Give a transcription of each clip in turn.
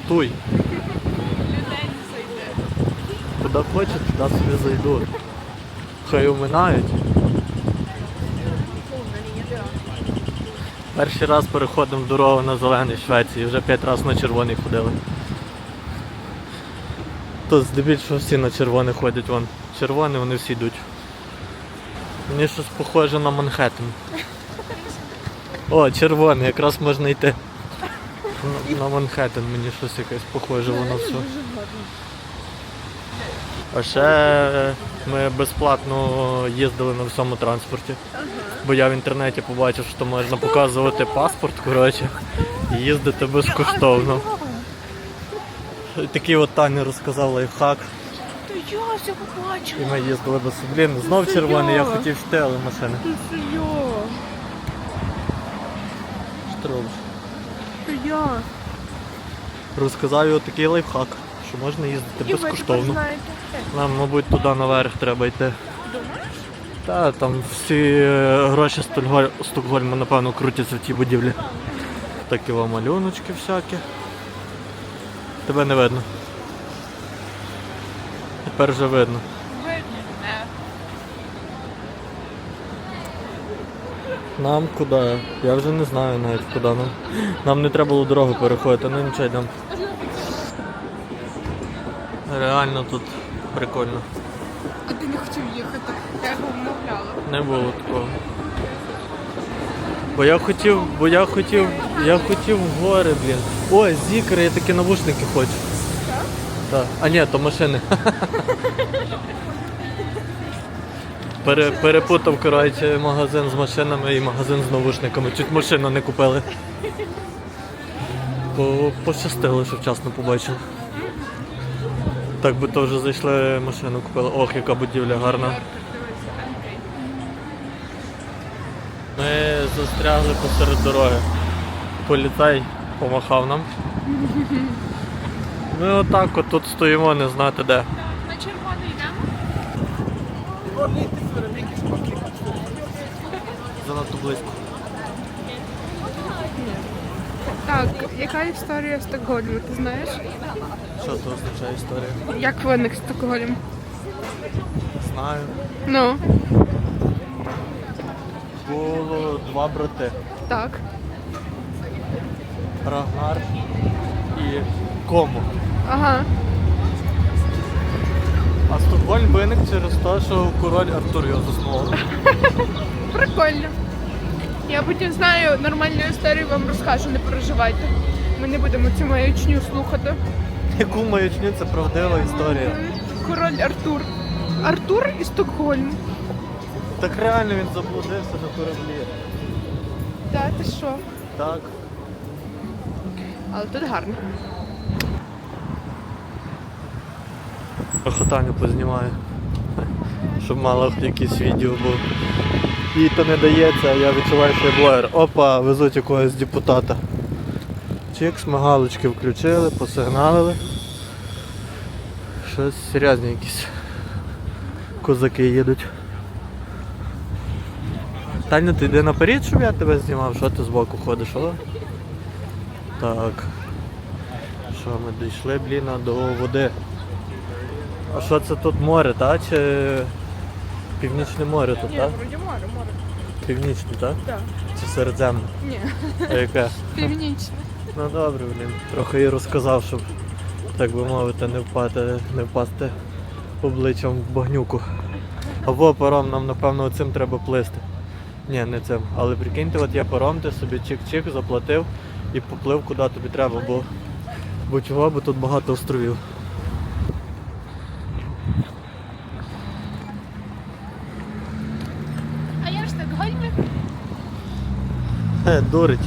Зайде. Куди хочеш, туди собі зайдуть. Хай уминають. Перший раз переходимо дорогу на зелений Швеції, вже п'ять разів на червоний ходили. Тут здебільшого всі на червоний ходять, вон. Червоний, вони всі йдуть. Мені щось похоже на Манхеттен. О, червоний, якраз можна йти. На, на Манхеттен мені щось якесь похоже, воно все. А ще е, ми безплатно їздили на всьому транспорті. Бо я в інтернеті побачив, що можна показувати паспорт, коротше, і їздити безкоштовно. Такий от Таня розказав лайфхак, я все побачила. і ми їздили без Блін, знов червоний, я хотів йти, але машини. Це я. Розказав його такий лайфхак, що можна їздити І ви тепер безкоштовно. знаєте. Нам, мабуть, туди наверх треба йти. Та там всі е, гроші Стокголь- Стокгольма, напевно, крутяться в тій будівлі. Такі вам малюночки всякі. Тебе не видно. Тепер вже видно. Видно мене. Нам куди? Я вже не знаю навіть куди нам. Нам не треба було дорогу переходити, ну нічого йдемо. Реально тут прикольно. А ти не хотів їхати. Я його вмовляла. Не було такого. Бо я хотів, бо я хотів, я хотів в гори, блін. Ой, зікри, я такі навушники хочу. Так? А ні, то машини. Пере, перепутав, коротше, магазин з машинами і магазин з навушниками. Чуть машину не купили. По, пощастило, що вчасно побачив. Так би то вже зайшли машину купили. Ох, яка будівля гарна. Ми застрягли посеред дороги. Поліцай помахав нам. Ми отак от тут стоїмо, не знати де. На червоний йдемо? Занадто близько. Так, яка історія Стокгольму, ти знаєш? Що це означає історія? Як виник Стокгольм? Знаю. Ну, Було два брати. так. Рагнар і Кому. Ага. А Стокгольм виник через те, що король Артур його заснував. Прикольно. Я потім знаю нормальну історію, вам розкажу, не переживайте. Ми не будемо цю маячню слухати. Яку маячню це правдива історія. Король Артур. Артур і Стокгольм. Так реально він заблудився на кораблі. Так, ти що? Так. Але тут гарно. Охотаню познімаю. Щоб мало якийсь відео був. Їй то не дається, а я відчуваю, що я блогер. Опа, везуть якогось депутата. Чик, смагалочки включили, посигналили. Щось серйозні якісь козаки їдуть. Таня, ти йди наперед, щоб я тебе знімав, що ти збоку ходиш, о? Так. Що, ми дійшли, блін, до води. А що це тут море, так? Чи північне море тут, так? вроді море, море. Північне, так? Так. Чи середземне? Ні, А яке? північне. Ну добре, блін. Трохи їй розказав, щоб, так би мовити, не впати, не впасти обличчям в багнюку. Або паром нам, напевно, цим треба плисти. Ні, не цим. Але прикиньте, от є паром, ти собі чик-чик заплатив і поплив куди тобі треба, бо, бо чого, бо тут багато островів. А я в Стокгольмі. Хе, дурить.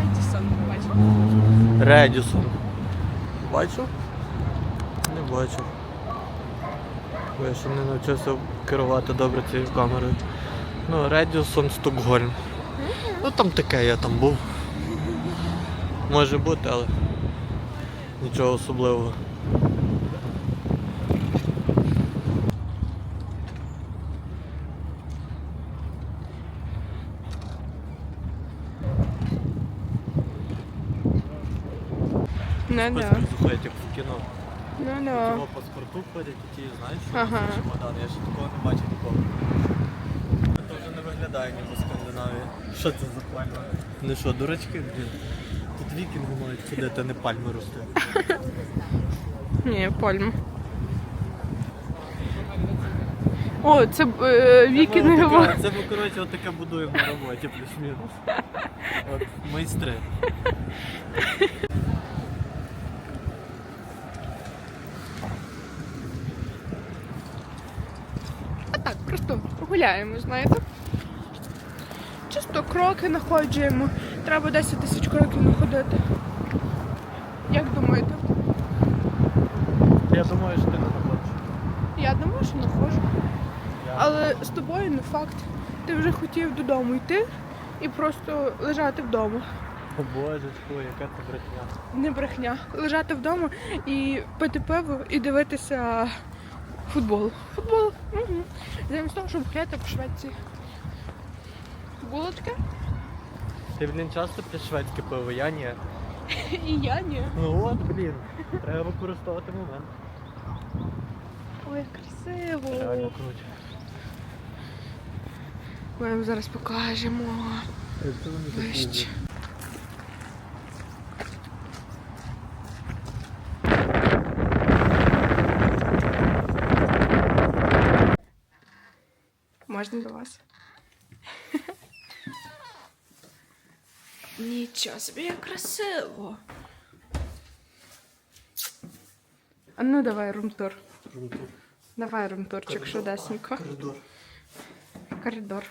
Радісон бачу. Редісон. Бачив? Не бачив. Бо я ще не навчився керувати добре цією камерою. Ну, Редісон Стокгольм. Ну там таке я там був. Може бути, але нічого особливого. Ну да. заходять, як в кіно. Ну Його да. паспорту ходять, і ті, знаєш, що Ага. чемодан. Я ще такого не бачив ніколи. Це вже не виглядає ніби Скандинавія. Що це за пальма? Ну що, дурачки, блін? Тут вікінги мають ходити, а не пальми рости. Ні, пальма. О, це е, вікінгова. Це ми, коротше, отаке будуємо на роботі, плюс-мінус. От майстри. А так, просто гуляємо, знаєте. Чисто кроки находжуємо. Треба 10 тисяч кроків находити. Як думаєте? Я думаю, що ти не знаходиш. Я думаю, що находжу. Але з тобою не факт. Ти вже хотів додому йти і просто лежати вдома. О божечко, яка це брехня. Не брехня. Лежати вдома і пити пиво і дивитися футбол. Футбол. Угу. Замість того, щоб гуляти по Швеції. Було таке? Ти, блін, часто п'єш шведське пиво, я ні. І я ні. Ну от, блін. Треба використовувати момент. Ой, як красиво. Реально круто. Ми вам зараз покажемо. Вище. вже. Можна до вас? Нічого собі, як красиво. А ну давай румтур. Круто. Давай румтурчик швидесенько. Коридор. Коридор.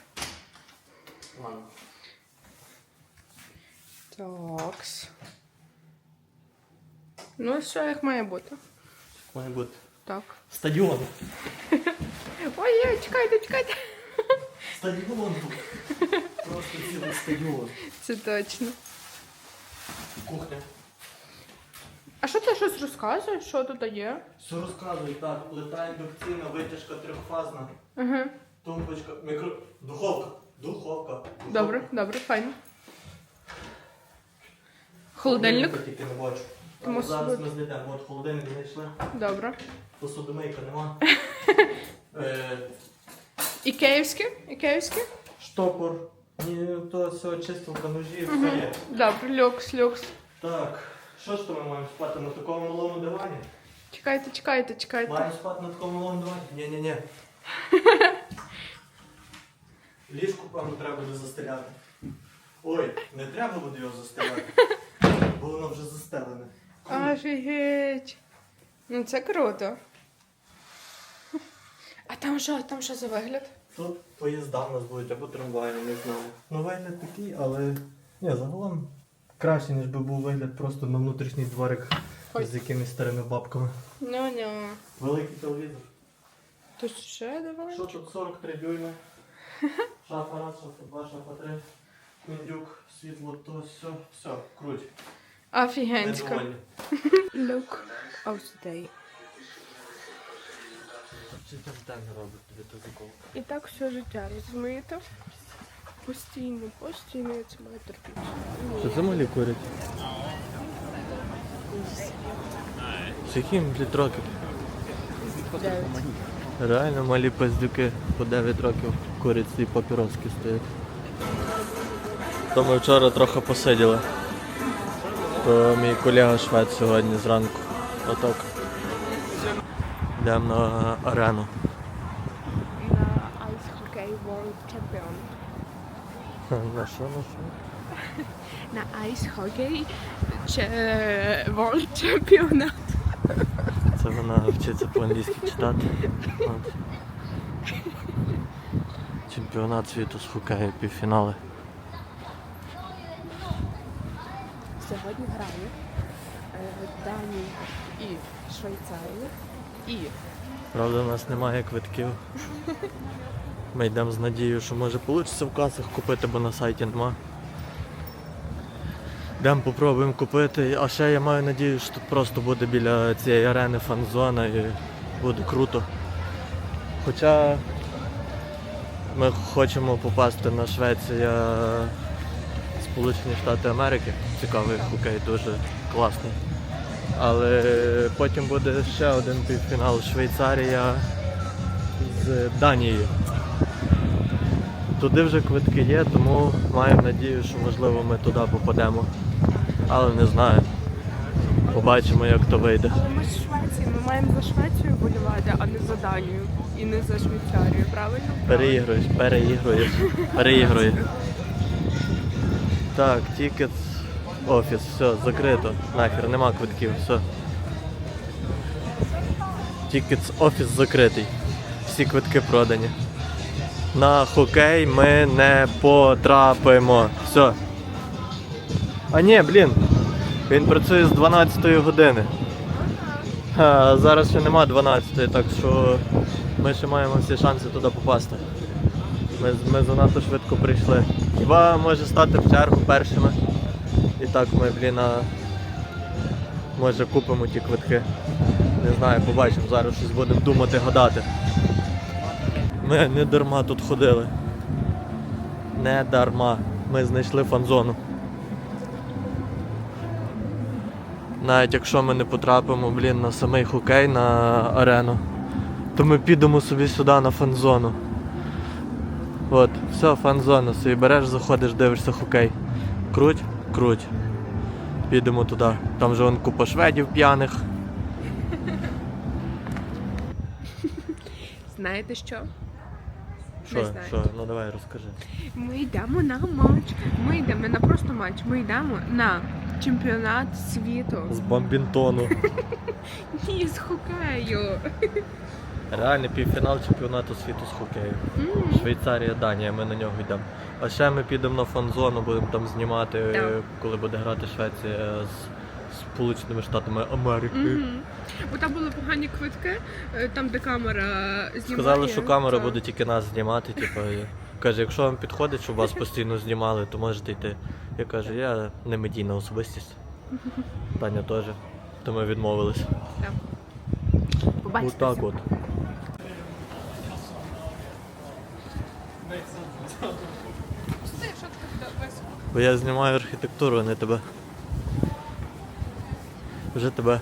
Ладно. Такс. Ну, все як має бути. Має бути. Так. Стадіон. Ой, ой, чекайте, чекайте. Стадіон тут. Просто цілий стадіон. Це точно. Кухня. А що ти щось розказуєш? Що тут є? Все розказуй, так. Плита індукційна, витяжка трьохфазна. Ага. Тумбочка, мікро... Духовка. Духовка. Духовка. Добре, добре, файно. Холодильник? Тільки не бачу. Тому Але зараз ми знайдемо. От холодильник знайшли. Добре. Посудомийка нема. Е, І київське? І київське? штопор. Ні, то все, чистилка ножі, все є. Люкс, люкс. Так, що ж то ми маємо спати на такому малому дивані? Чекайте, чекайте, чекайте. Маємо спати на такому малому дивані? Ні-ні-ні. Ліжку, певно, треба буде застеляти. Ой, не треба буде його застеляти. Бо воно вже застелене. Офігеть. Ну це круто. А там що, там що за вигляд? Тут поїзда в нас будуть або трамваї, не знаю. Ну вигляд такий, але ні, загалом краще, ніж би був вигляд просто на внутрішній дворик Ой. з якимись старими бабками. Ну, ну. Великий телевізор. Тут ще давай. Що тут 43 дюйми? Шафа раз, шафа два, шафа три. Кондюк, світло, то все, все, круть. Офігенсько. Недовольні. Look of the day. Чи день робить тобі та заколка? І так все життя, розумієте? Постійно, постійно я це маю терпіти. Що це малі курять? Скільки їм літ років? Реально малі пиздюки по 9 років курять ці папіроски стоять. То ми вчора трохи посиділи. То мій колега швед сьогодні зранку. Отак. Йдемо на арену. На Ice Hockey World Champion. На що, на що? На Ice Hockey чи World Championat. Це вона вчиться по-англійськи читати. От. Чемпіонат світу з хокею, півфінали. Сьогодні грає е, Данія і Швейцарія. І Правда, у нас немає квитків. Ми йдемо з надією, що може вийде в касах купити, бо на сайті нема. Йдемо попробуємо купити. А ще я маю надію, що тут просто буде біля цієї арени фан-зона і буде круто. Хоча ми хочемо попасти на Швеція, Сполучені Штати Америки. Цікавий хокей, дуже класний. Але потім буде ще один півфінал Швейцарія з Данією. Туди вже квитки є, тому маємо надію, що можливо ми туди попадемо. Але не знаю. Побачимо, як то вийде. Ми з Швеції, ми маємо за Швецію болювати, а не за Данію. І не за Швейцарію, правильно? Переігруєш, переігруєш, переігруєш. Так, тікет, офіс, все, закрито. Нахер, нема квитків, все. Тікет офіс закритий. Всі квитки продані. На хокей ми не потрапимо. Все. А ні, блін. Він працює з 12 години. А, зараз ще нема 12, так що ми ще маємо всі шанси туди попасти. Ми, ми занадто швидко прийшли. Хіба може стати в чергу першими. Так ми, блін, а, може купимо ті квитки. Не знаю, побачимо, зараз щось будемо думати, гадати. Ми не дарма тут ходили. Не дарма. Ми знайшли фан-зону. Навіть якщо ми не потрапимо, блін, на самий хокей на арену, то ми підемо собі сюди на фан-зону. От, все, фан-зона, собі береш, заходиш, дивишся хокей. Круть, круть. Підемо туди. Там же вон купа шведів п'яних. Знаєте що? Що, знаю. що? Ну давай розкажи. Ми йдемо на матч. Ми йдемо на просто матч, ми йдемо на чемпіонат світу. З бомбінтону. Ні, з хокею. Реальний півфінал чемпіонату світу з хокею. М. Швейцарія, Данія, ми на нього йдемо. А ще ми підемо на фан-зону, будемо там знімати, Так. коли буде грати Швеція з Сполученими Штатами Америки. Мгм. Бо там були погані квитки, е, там де камера знімає. Сказали, що камера Так. буде тільки нас знімати. Типу, каже, якщо вам підходить, щоб вас постійно знімали, то можете йти. Я кажу, я не медійна особистість. Таня теж. То ми відмовились. Так. Побачите. Отак от. Бо я знімаю архітектуру, а не тебе. Вже тебе.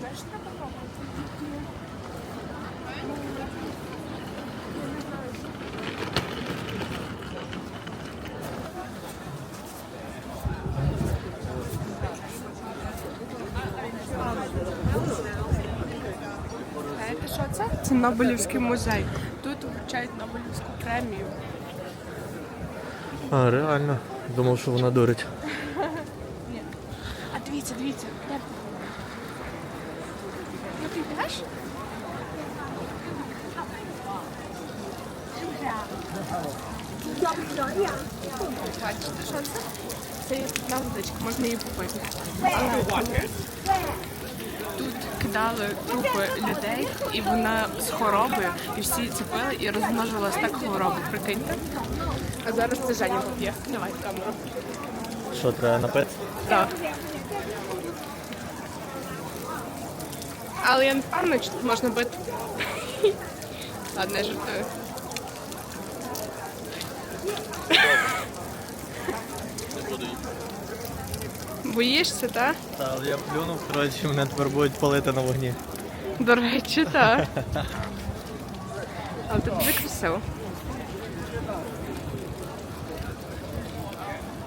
Знаєте, Це Нобелівський музей. Тут вручають Нобелівську премію. А, реально. Думав, що вона дурить. Ні. А дивіться, дивіться. Ну ти йдеш? Бачите, що це? Це є питна водичка, можна її попити. Тут кидали трупи людей, і вона з хворобою, і всі це пили і розмножувалась так хвороба, прикиньте. А зараз це Женя поп'є. Давай камеру. Що треба напитися? Так. Але я не впевнена, чи тут можна бити. Ладно, я жартую. Боїшся, так? Та, але я плюнув, коротше, мене тепер будуть палити на вогні. До речі, так. Але тут дуже красиво.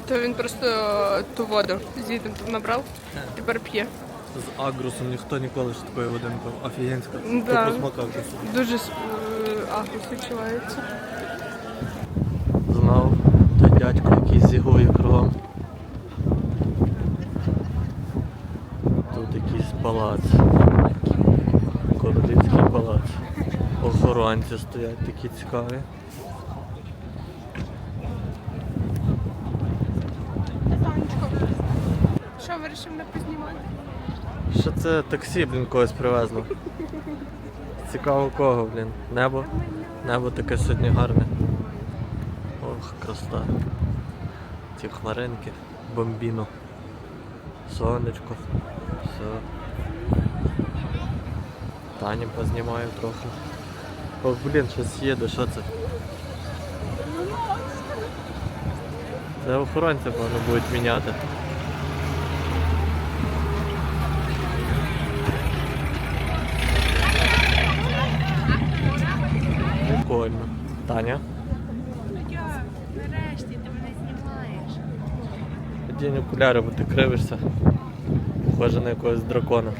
То він просто ту воду звідти набрав, тепер п'є. З агрусом ніхто ніколи ж такої води не пив. Офігенська. Да. Дуже е, агрус відчувається. Знав, той дядько, який зігує кругом. Тут якийсь палац. Королівський палац. Охоронці стоять такі цікаві. Що вирішив не познімати? Що це таксі, блін, когось привезло. Цікаво кого, блін. Небо. Небо таке сьогодні гарне. Ох, краса. Ці хмаринки. Бомбіно. Сонечко. Все. Тані познімаю трохи. Ох, блін, щось їде, що це? Це охоронці, певно, будуть міняти. Прикольно. Таня, Нарешті ти мене знімаєш. одінь окуляри, бо ти кривишся. Схоже на якогось дракона.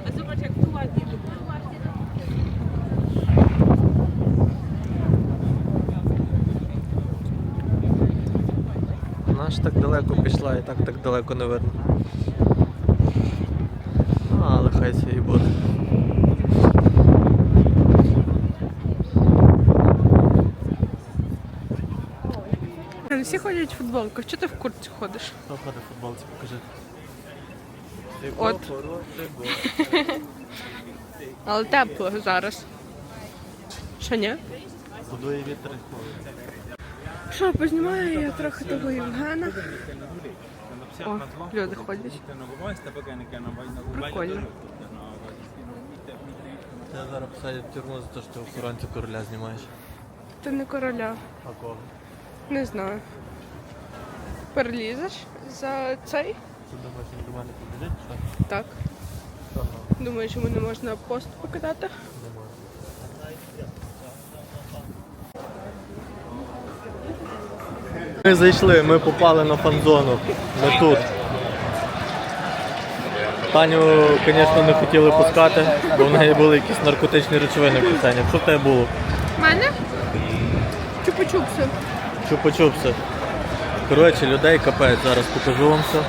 Вона ж так далеко пішла і так так далеко не видно. Ну, але хай це і буде. Всі ходять в футболках. Чого ти в куртці ходиш? Хто ходить в футболці, покажи. От. Але тепло зараз. Що ні? Подує вітер. Що, познімаю я трохи того Євгена. О, люди ходять. Прикольно. Тебе зараз посадять в тюрму за те, що ти охоронця короля знімаєш. Ти не короля. А кого? Не знаю. Перелізеш за цей? Він до мене побіжить? Що? Так. Ага, Думаєш, йому не можна пост покидати? не. Ми зайшли, ми попали на фан-зону. Ми тут. Таню, звісно, не хотіли пускати, бо в неї були якісь наркотичні речовини в кишені. Що в тебе було? В мене? Чупа-чупси. Чупа-чупси. Коротше, людей капець, зараз покажу вам все.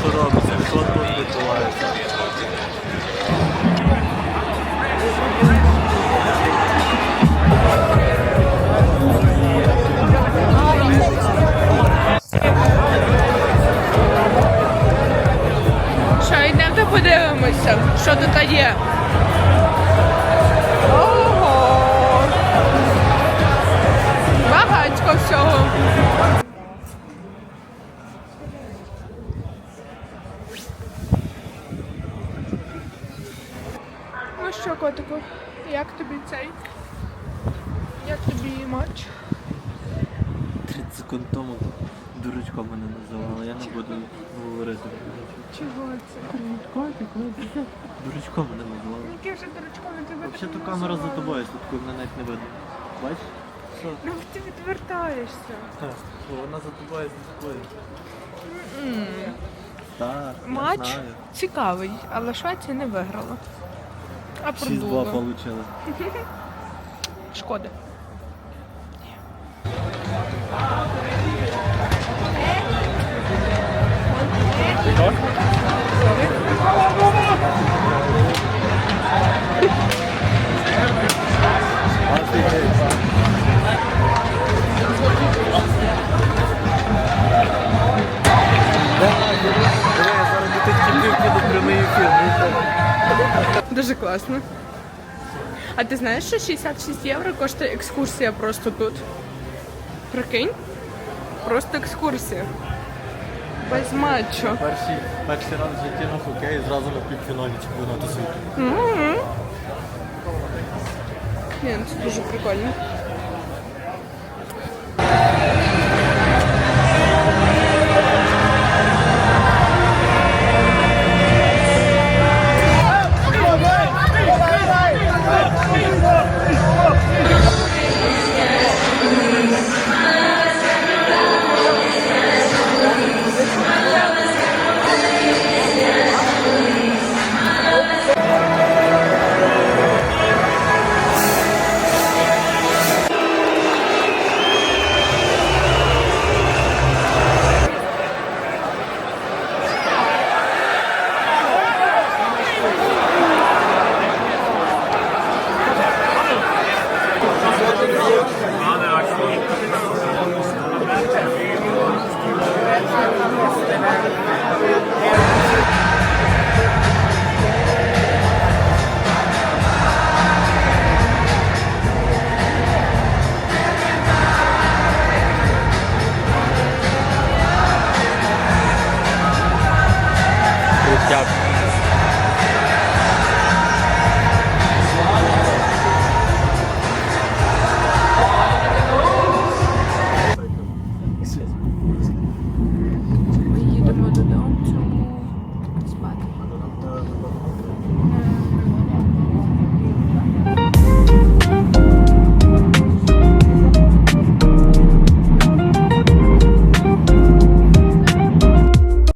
Що робиться, що тут відбувається. Що, йдемо подивимося, що тут є. Ого! Багатько всього. Ну що, котику, як тобі цей? Як тобі матч? 30 секунд тому дурачком мене називали, я не буду говорити. Чого це? Дурачком мене називали. Яке вже дурачко на тебе? Взагалі то камера за тобою слідкує, мене навіть не видно. Бачиш? Ну ти відвертаєшся. Так, вона за тобою слідкує. Так, я Матч знаю. цікавий, але Швеція не виграла. А 6-2 продула. получили. Шкода. Дуже класно. А ти знаєш, що 66 євро коштує екскурсія просто тут? Прикинь? Просто екскурсія. Без матчу. Перший, перший раз в житті на хокеї зразу на півфіналі чемпіонату світу. Мгм. Ні, ну це дуже прикольно.